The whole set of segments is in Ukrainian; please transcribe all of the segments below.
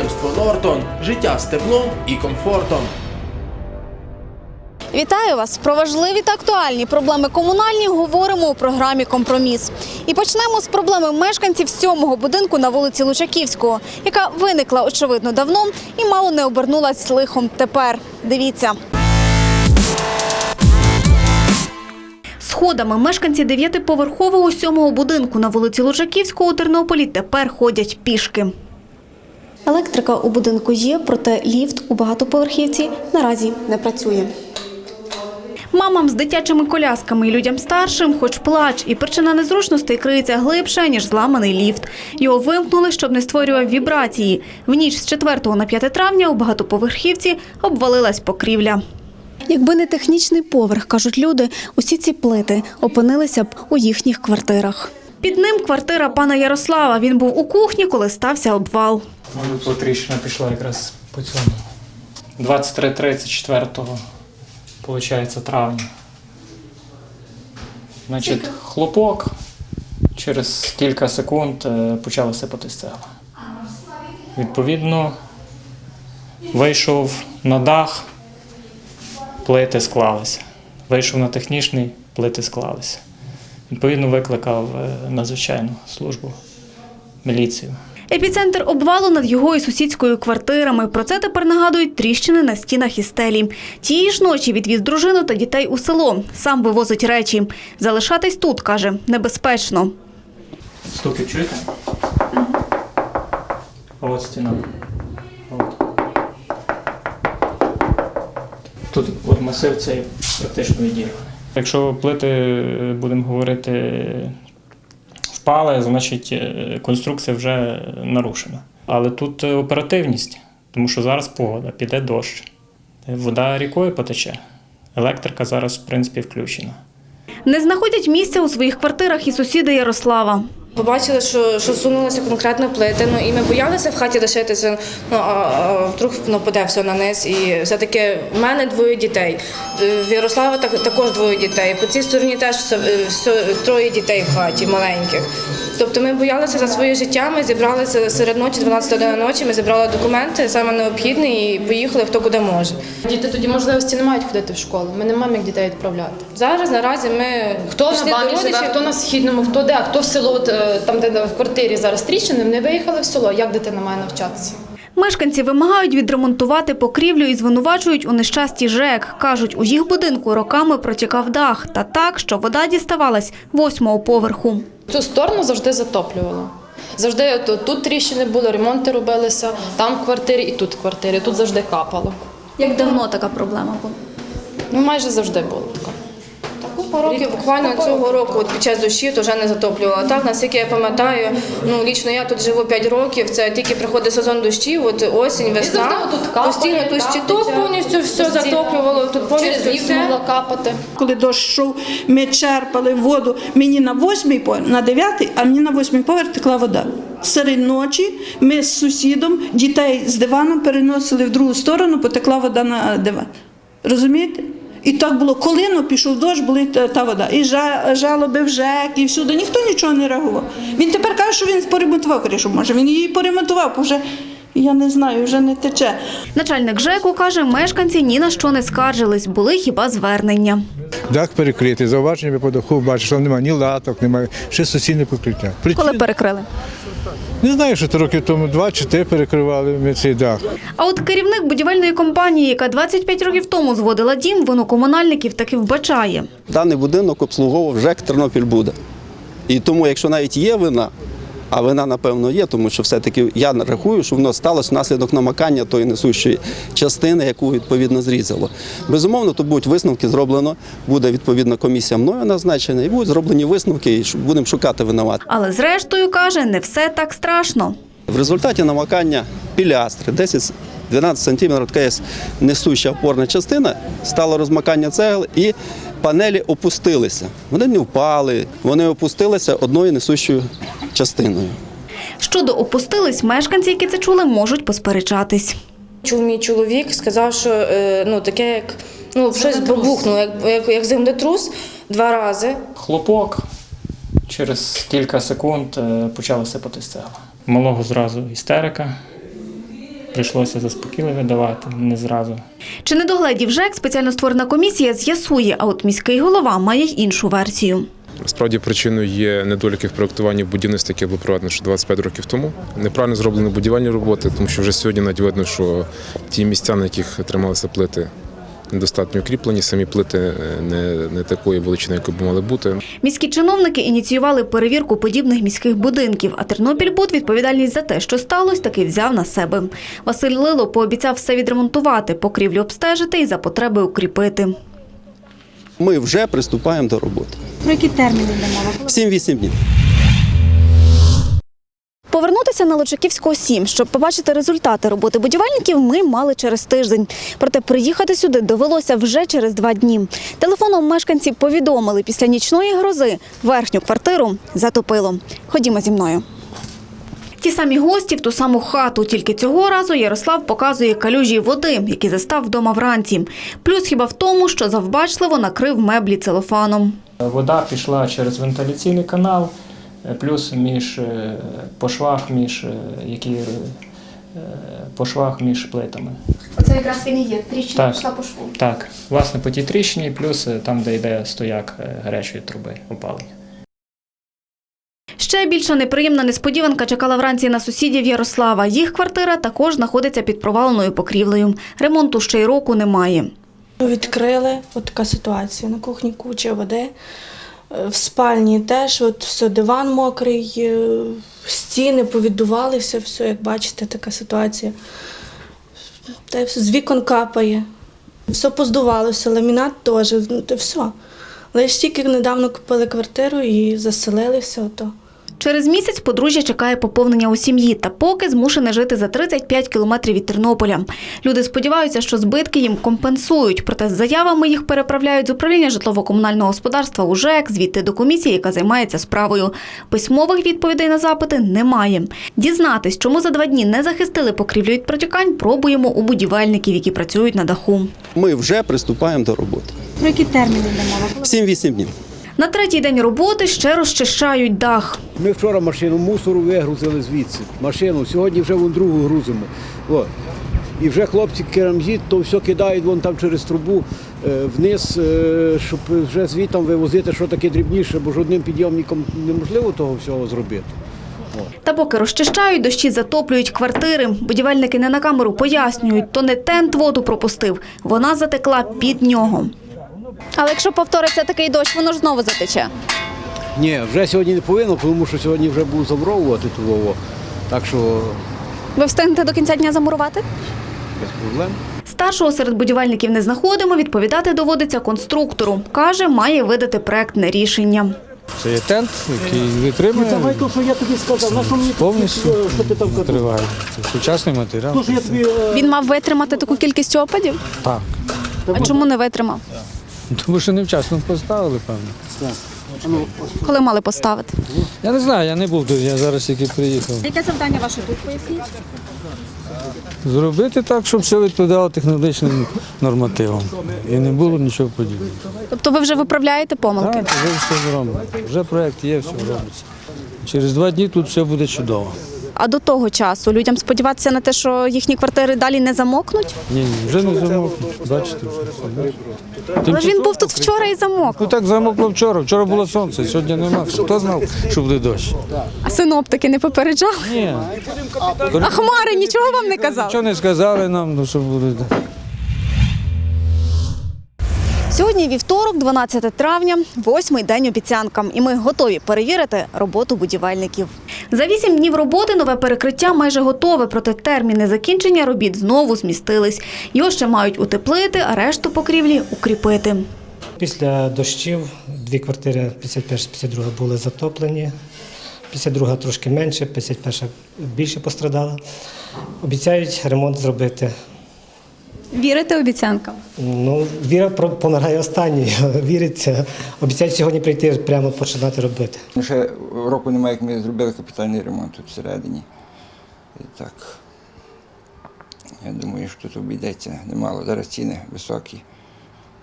Підприємство Нортон. Життя з теплом і комфортом. Вітаю вас! Про важливі та актуальні проблеми комунальні говоримо у програмі Компроміс. І почнемо з проблеми мешканців сьомого будинку на вулиці Лучаківського, яка виникла очевидно давно і мало не обернулась лихом тепер. Дивіться. Сходами мешканці дев'ятиповерхового сьомого будинку на вулиці Лучаківського у Тернополі тепер ходять пішки. Електрика у будинку є, проте ліфт у багатоповерхівці наразі не працює. Мамам з дитячими колясками і людям старшим, хоч плач, і причина незручностей криється глибше, ніж зламаний ліфт. Його вимкнули, щоб не створював вібрації. В ніч з 4 на 5 травня у багатоповерхівці обвалилась покрівля. Якби не технічний поверх, кажуть люди, усі ці плити опинилися б у їхніх квартирах. Під ним квартира пана Ярослава. Він був у кухні, коли стався обвал. Може, тріщина пішла якраз по цьому. 23-34, виходить, травня. Значить, хлопок. Через кілька секунд е, почала сипати стела. Відповідно, вийшов на дах, плити склалися. Вийшов на технічний, плити склалися. Відповідно, викликав е, надзвичайну службу, міліцію. Епіцентр обвалу над його і сусідською квартирами. Про це тепер нагадують тріщини на стінах і стелі. Тієї ж ночі відвіз дружину та дітей у село. Сам вивозить речі. Залишатись тут, каже, небезпечно. Стуки чуєте? А от стіна. От. Тут от масив цей практично відірваний. Якщо плити, будемо говорити, впали, значить е, конструкція вже нарушена. Але тут е, оперативність, тому що зараз погода, піде дощ, вода рікою потече. Електрика зараз, в принципі, включена. Не знаходять місця у своїх квартирах і сусіди Ярослава. Побачили, що, що сунулися конкретно плити, ну і ми боялися в хаті лишитися, ну а, а вдруг ну, паде все на низ. І все-таки в мене двоє дітей. Е, В Ярослава так, також двоє дітей. По цій стороні теж все, е, все, троє дітей в хаті маленьких. Тобто ми боялися за своє життя, ми зібралися серед ночі, 12 години ночі, ми зібрали документи, саме необхідне, і поїхали хто куди може. Діти тоді можливості не мають ходити в школу. Ми не маємо як дітей відправляти. Зараз наразі ми Хто на до бамі живе, хто на східному, хто де, а хто в село, е, там де в квартирі зараз тріщини, вони виїхали в село. Як дитина має навчатися? Мешканці вимагають відремонтувати покрівлю і звинувачують у нещасті ЖЕК. Кажуть, у їх будинку роками протікав дах та так, що вода діставалась восьмого поверху. Цю сторону завжди затоплювало. Завжди тут тріщини були, ремонти робилися, там в квартирі і тут в квартирі. Тут завжди капало. Як давно така проблема була? Ну майже завжди було така. Купа років буквально цього року, от під час дощів, то вже не затоплювала. Так, наскільки я пам'ятаю, ну лічно я тут живу 5 років. Це тільки приходить сезон дощів, от осінь, весна. тут капає, Постійно тут щиток повністю все Постійно. затоплювало. Тут повністю все. могла капати. Коли дощ йшов, ми черпали воду. Мені на восьмий поверх, на дев'ятий, а мені на восьмий поверх текла вода. Серед ночі ми з сусідом дітей з диваном переносили в другу сторону, потекла вода на диван. Розумієте? І так було, коли ну, пішов дощ, була та, та вода. І жалоби в ЖЕК, і всюди. Ніхто нічого не реагував. Він тепер каже, що він поремонтував кришу. Може, він її поремонтував, бо вже, я не знаю, вже не тече. Начальник ЖЕКу каже, мешканці ні на що не скаржились, були хіба звернення. Дах перекритий, зауваження по даху, бачиш, що немає ні латок, немає, ще суцільне покриття. Причин- Коли перекрили. Не знаю, що років тому два чи три перекривали ми цей дах. А от керівник будівельної компанії, яка 25 років тому зводила дім, воно комунальників таки вбачає. Даний будинок обслуговував ЖЕК Тернопіль буде. І тому, якщо навіть є вина, а вина, напевно, є, тому що все-таки я рахую, що воно сталося внаслідок намакання тої несущої частини, яку відповідно зрізало. Безумовно, то будуть висновки зроблено, буде відповідна комісія мною назначена, і будуть зроблені висновки, і будемо шукати винуватих. Але зрештою каже, не все так страшно. В результаті намакання пілястри 10 12 см така є несуща опорна частина, стало розмакання цегел і панелі опустилися. Вони не впали, вони опустилися одною несущою частиною. Щодо опустились, мешканці, які це чули, можуть посперечатись. Чув мій чоловік, сказав, що е, ну таке, як ну щось бабухнуло, як, як, як землетрус два рази. Хлопок. Через кілька секунд е, почала сипати стела. малого зразу істерика. Прийшлося заспокійливе давати, не зразу. Чи не догледів ЖЕК спеціально створена комісія з'ясує, а от міський голова має й іншу версію. Справді причиною є недоліки в проєктуванні будівництва, яке було проведено ще 25 років тому. Неправильно зроблені будівельні роботи, тому що вже сьогодні навіть видно, що ті місця, на яких трималися плити, недостатньо укріплені, самі плити е, не, не такої величини, якої б мали бути. Міські чиновники ініціювали перевірку подібних міських будинків, а Тернопільбуд відповідальність за те, що сталося, таки взяв на себе. Василь Лило пообіцяв все відремонтувати, покрівлю обстежити і за потреби укріпити. Ми вже приступаємо до роботи. Про які терміни йде мова? 7-8 днів. Повернутися на Лучаківського 7, щоб побачити результати роботи будівельників, ми мали через тиждень. Проте приїхати сюди довелося вже через два дні. Телефоном мешканці повідомили, після нічної грози верхню квартиру затопило. Ходімо зі мною. Ті самі гості в ту саму хату, тільки цього разу Ярослав показує калюжі води, які застав вдома вранці. Плюс хіба в тому, що завбачливо накрив меблі целофаном. Вода пішла через вентиляційний канал, плюс між е, по швах, між е, які е, по швах між плитами. Оце якраз він і є. Тріщина Так. пішла по шву. Так, власне, по тій тріщині, плюс е, там, де йде стояк е, гарячої труби опалення. Ще більша неприємна несподіванка чекала вранці на сусідів Ярослава. Їх квартира також знаходиться під проваленою покрівлею. Ремонту ще й року немає. Відкрили, от така ситуація. На кухні куча води. Е, В спальні теж от все, диван мокрий, е, стіни повіддувалися, все, як бачите, така ситуація. Та з вікон капає. Все поздувалося, ламінат теж, ну, все. Лише тільки недавно купили квартиру і заселилися. Ото. Через місяць подружжя чекає поповнення у сім'ї та поки змушене жити за 35 кілометрів від Тернополя. Люди сподіваються, що збитки їм компенсують, проте з заявами їх переправляють з управління житлово-комунального господарства у ЖЕК, звідти до комісії, яка займається справою. Письмових відповідей на запити немає. Дізнатись, чому за два дні не захистили покрівлю від протікань, пробуємо у будівельників, які працюють на даху. Ми вже приступаємо до роботи. Про які терміни йде мова? 7-8 днів. На третій день роботи ще розчищають дах. Ми вчора машину мусору вигрузили звідси. Машину, сьогодні вже вон другу грузимо. От. І вже хлопці керамзіт, то все кидають вон там через трубу е, вниз, е, щоб вже звітом вивозити, що таке дрібніше, бо ж одним підйомником неможливо того всього зробити. Та поки розчищають, дощі затоплюють квартири. Будівельники не на камеру пояснюють, то не тент воду пропустив, вона затекла під нього. Але якщо повториться такий дощ, воно ж знову затече. Ні, вже сьогодні не повинно, тому що сьогодні вже був замуровувати тулово. Так що Ви встигнете до кінця дня замурувати? без проблем. Старшого серед будівельників не знаходимо, відповідати доводиться конструктору. Каже, має видати проектне рішення. Це є тент, який витримує то, що я тобі сказав, на що мені повністю що ти там триває. Це сучасний матеріал. я тобі Він мав витримати таку кількість опадів? Так. А чому не витримав? Тому що невчасно поставили, певно. Коли мали поставити? Я не знаю, я не був тут, я зараз тільки приїхав. Яке завдання ваше тут поясніть? Зробити так, щоб все відповідало технологічним нормативам. І не було нічого подібного. Тобто ви вже виправляєте помилки? Так, вже все зроблено. Вже проєкт є, все робиться. Через два дні тут все буде чудово. А до того часу людям сподіватися на те, що їхні квартири далі не замокнуть? Ні, ні, вже не замокнуть. Бачите, вже все. Але ж він був тут вчора і замок. Ну так замокло вчора. Вчора було сонце, сьогодні нема. Хто знав, що буде дощ? А синоптики не попереджали? Ні. А хмари нічого вам не казали? Нічого не сказали нам, ну що буде. Сьогодні вівторок, 12 травня, восьмий день обіцянкам, і ми готові перевірити роботу будівельників. За вісім днів роботи нове перекриття майже готове, проте терміни закінчення робіт знову змістились. Його ще мають утеплити, а решту покрівлі укріпити. Після дощів дві квартири 51-52 були затоплені. 52 трошки менше, 51 більше пострадала. Обіцяють ремонт зробити. Вірите обіцянкам? Ну, віра про- помирає останньою. Віриться. Обіцяють сьогодні прийти прямо починати робити. Ще року немає, як ми зробили капітальний ремонт тут всередині. І так. Я думаю, що тут обійдеться немало. Зараз ціни високі.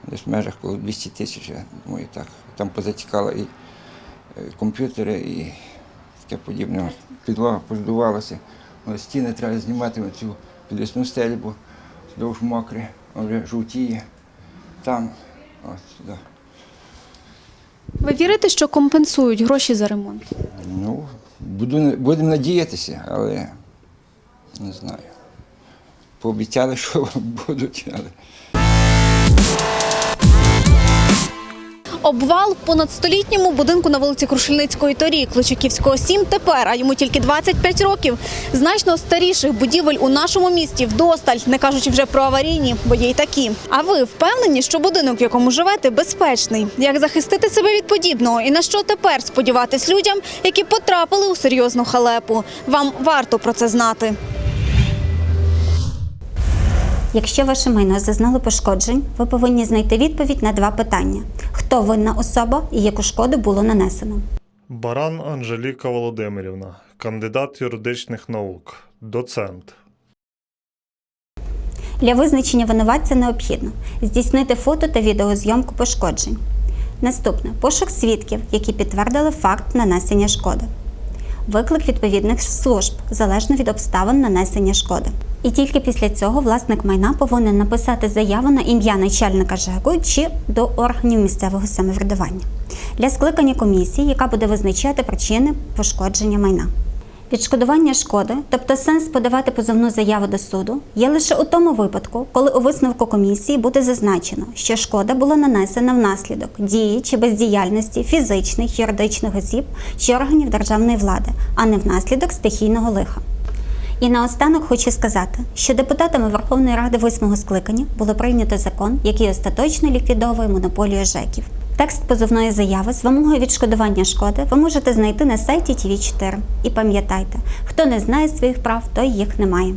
Десь в межах коло 200 тисяч, я думаю, так. Там позатікало і е, комп'ютери, і таке подібне. Підлога поздувалася. Стіни треба знімати цю підвісну стелю, бо здовж мокре, воно вже жовтіє. Там, ось сюди. Ви вірите, що компенсують гроші за ремонт? Ну, буду, будемо надіятися, але не знаю. Пообіцяли, що будуть, але. Обвал в понад столітньому будинку на вулиці Крушельницької торік, Личаківського 7 тепер, а йому тільки 25 років. Значно старіших будівель у нашому місті вдосталь, не кажучи вже про аварійні, бо є й такі. А ви впевнені, що будинок, в якому живете, безпечний? Як захистити себе від подібного? І на що тепер сподіватись людям, які потрапили у серйозну халепу? Вам варто про це знати. Якщо ваше майно зазнало пошкоджень, ви повинні знайти відповідь на два питання: хто винна особа і яку шкоду було нанесено. Баран Анжеліка Володимирівна, кандидат юридичних наук, доцент. Для визначення винуватця необхідно здійснити фото та відеозйомку пошкоджень. Наступне пошук свідків, які підтвердили факт нанесення шкоди. Виклик відповідних служб залежно від обставин нанесення шкоди. І тільки після цього власник майна повинен написати заяву на ім'я начальника ЖЕКу чи до органів місцевого самоврядування для скликання комісії, яка буде визначати причини пошкодження майна. Відшкодування шкоди, тобто сенс подавати позовну заяву до суду, є лише у тому випадку, коли у висновку комісії буде зазначено, що шкода була нанесена внаслідок дії чи бездіяльності фізичних, юридичних осіб чи органів державної влади, а не внаслідок стихійного лиха. І наостанок хочу сказати, що депутатами Верховної Ради восьмого скликання було прийнято закон, який остаточно ліквідовує монополію ЖЕКів. Текст позовної заяви з вимогою відшкодування шкоди ви можете знайти на сайті tv 4 І пам'ятайте, хто не знає своїх прав, той їх не має.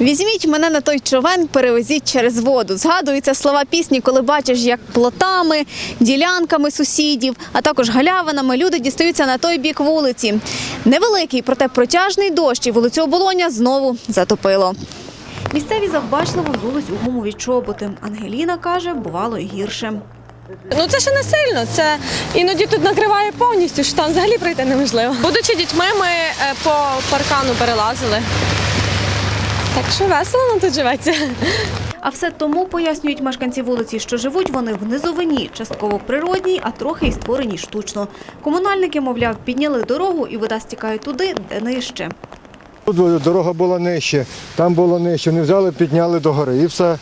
Візьміть мене на той човен, перевезіть через воду. Згадуються слова пісні, коли бачиш, як плотами, ділянками сусідів, а також галявинами люди дістаються на той бік вулиці. Невеликий, проте протяжний дощ і вулицю оболоня знову затопило. Місцеві завбачливо взулись у гумові чоботи. Ангеліна каже, бувало і гірше. Ну це ще не сильно. Це іноді тут накриває повністю, що там взагалі пройти неможливо. Будучи дітьми, ми е, по паркану перелазили. Так що весело нам тут живеться. А все тому пояснюють мешканці вулиці, що живуть вони в низовині, частково природній, а трохи й створеній штучно. Комунальники, мовляв, підняли дорогу і вода стікає туди, де нижче. Тут дорога була нижче, там було нижче. Вони взяли, підняли до гори і все.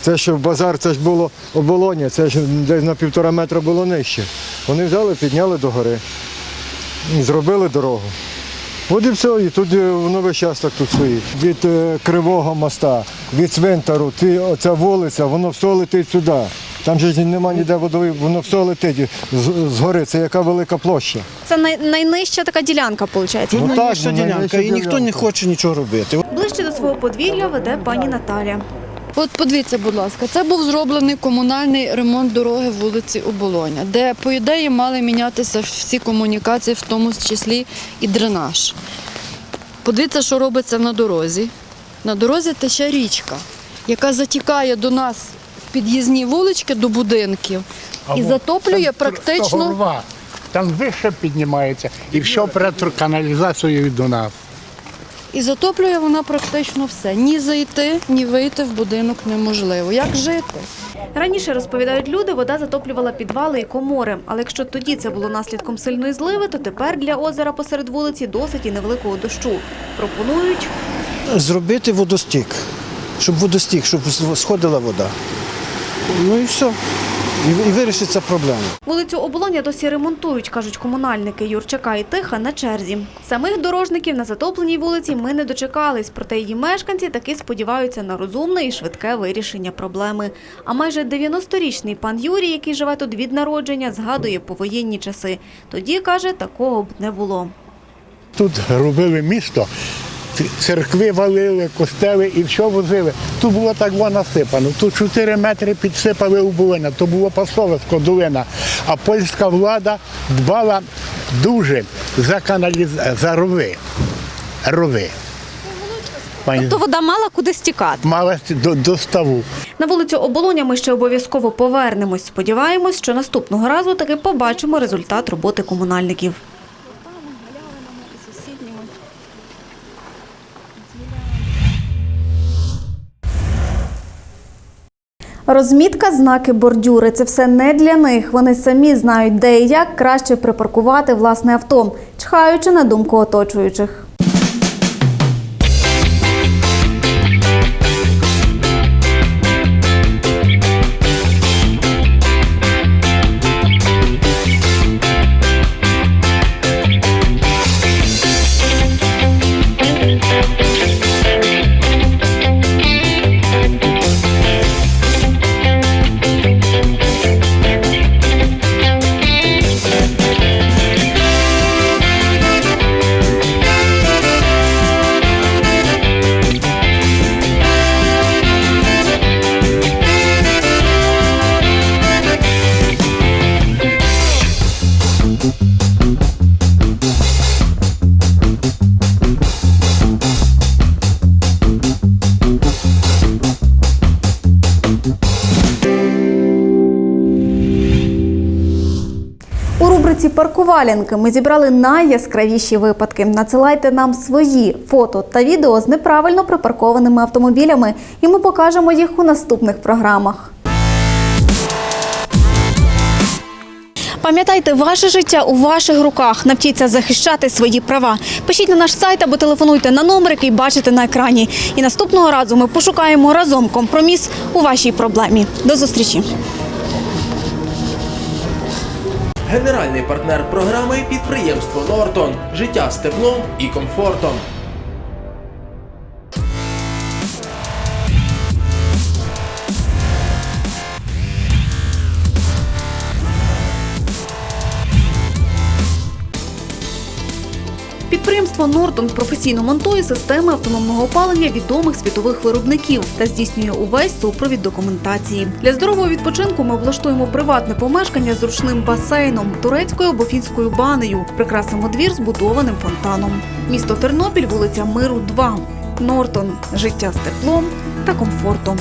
Це що базар, це ж було оболоння, це ж десь на півтора метра було нижче. Вони взяли, підняли до гори. І зробили дорогу. От і все, і тут е, воно весь час так тут стоїть. Від е, Кривого моста, від цвинтару, оця вулиця, воно все летить сюди. Там же нема ніде водою, воно все летить з, гори. Це яка велика площа. Це най- найнижча така ділянка, виходить. Ну, так, найнижча ну, ділянка, і ніхто не хоче нічого робити. Ближче до свого подвір'я веде пані Наталя. От подивіться, будь ласка, це був зроблений комунальний ремонт дороги вулиці Оболоня, де, по ідеї, мали мінятися всі комунікації, в тому числі і дренаж. Подивіться, що робиться на дорозі. На дорозі тече річка, яка затікає до нас в під'їзні вулички до будинків і затоплює практично. Там вище піднімається і все перед каналізацією до нас. І затоплює вона практично все. Ні зайти, ні вийти в будинок неможливо. Як жити? Раніше розповідають люди, вода затоплювала підвали і комори. Але якщо тоді це було наслідком сильної зливи, то тепер для озера посеред вулиці досить і невеликого дощу. Пропонують Зробити водостік, щоб водостік, щоб сходила вода. Ну і все. І, вирішиться проблема. вулицю Оболоня досі ремонтують, кажуть комунальники Юрчака і Тиха на черзі. Самих дорожників на затопленій вулиці ми не дочекались, проте її мешканці таки сподіваються на розумне і швидке вирішення проблеми. А майже 90-річний пан Юрій, який живе тут від народження, згадує повоєнні часи. Тоді каже, такого б не було. Тут робили місто, церкви валили, костели і все возили. Тут було так воно насипано. Тут 4 метри підсипали у Булина, то було пасовисько долина. А польська влада дбала дуже за каналіз... за рови. рови. Пані, То вода мала куди стікати. мала до, до ставу. На вулицю Оболоня ми ще обов'язково повернемось. Сподіваємось, що наступного разу таки побачимо результат роботи комунальників. Розмітка, знаки, бордюри це все не для них. Вони самі знають, де і як краще припаркувати власне авто, чхаючи на думку оточуючих. Рубриці ми зібрали найяскравіші випадки. Надсилайте нам свої фото та відео з неправильно припаркованими автомобілями, і ми покажемо їх у наступних програмах. Пам'ятайте, ваше життя у ваших руках. Навчіться захищати свої права. Пишіть на наш сайт або телефонуйте на номер, який бачите на екрані. І наступного разу ми пошукаємо разом компроміс у вашій проблемі. До зустрічі! Генеральний партнер програми підприємство Нортон. Життя з теплом і комфортом. Підприємство Нортон професійно монтує системи автономного опалення відомих світових виробників та здійснює увесь супровід документації. Для здорового відпочинку ми облаштуємо приватне помешкання з ручним басейном, турецькою або фінською банею. Прикрасимо двір збудованим фонтаном. Місто Тернопіль, вулиця Миру, 2. Нортон життя з теплом та комфортом.